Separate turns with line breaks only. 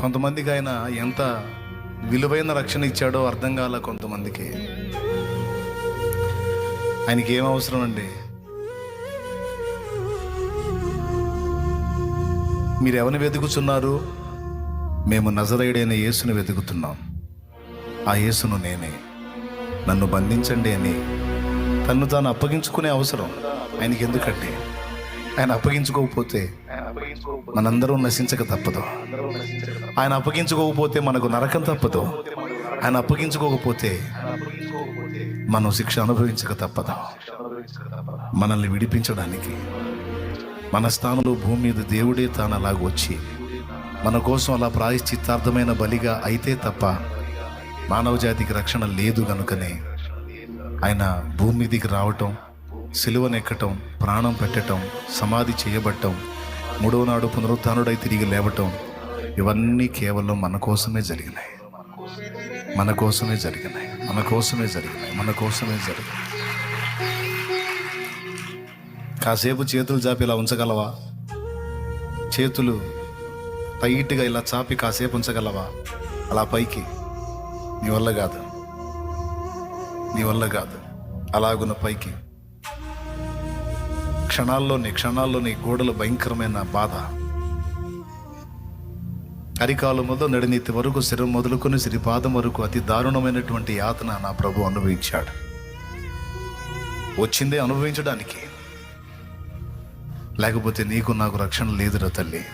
కొంతమందికి ఆయన ఎంత విలువైన రక్షణ ఇచ్చాడో అర్థం కాల కొంతమందికి. ఆయనకి ఏం అవసరం అండి? మీరు ఎవరిని వెతుకుతున్నారు మేము నజరేయుడైన యేసును వెతుకుతున్నాం. ఆ యేసును నేనే. నన్ను బంధించండి అని తన్ను తాను అప్పగించుకునే అవసరం ఆయనకి ఎందుకంటే ఆయన అప్పగించుకోకపోతే మనందరం నశించక తప్పదు. ఆయన అప్పగించుకోకపోతే మనకు నరకం తప్పదు. ఆయన అప్పగించుకోకపోతే మనం శిక్ష అనుభవించక తప్పదు. మనల్ని విడిపించడానికి మన స్థానంలో భూమి మీద దేవుడే తాను అలాగ వచ్చి మన కోసం అలా ప్రాయశ్చిత్తార్థమైన బలిగా అయితే తప్ప మానవ జాతికి రక్షణ లేదు కనుకనే ఆయన భూమి మీదికి రావటం సిలువనెక్కటం ప్రాణం పెట్టటం సమాధి చేయబట్టం మూడవ నాడు పునరుత్డై తిరిగి లేవటం ఇవన్నీ కేవలం మన కోసమే జరిగినాయి. మన కోసమే జరిగినాయి. మన కోసమే జరిగినాయి. మన కోసమే జరిగినాయి. కాసేపు చేతులు చాపి ఇలా ఉంచగలవా? చేతులు టైట్గా ఇలా చాపి కాసేపు ఉంచగలవా? అలా పైకి. నీ వల్ల కాదు. నీ వల్ల కాదు. అలాగున్న పైకి. క్షణాల్లోని క్షణాల్లోని గోడలు భయంకరమైన బాధ. అరికాలు మొదలు నడినీతి వరకు శిరం మొదలుకొని సిరిపాదం వరకు అతి దారుణమైనటువంటి యాతన నా ప్రభు అనుభవించాడు. వచ్చిందే అనుభవించడానికి. లేకపోతే నీకు నాకు రక్షణ లేదురా తల్లి.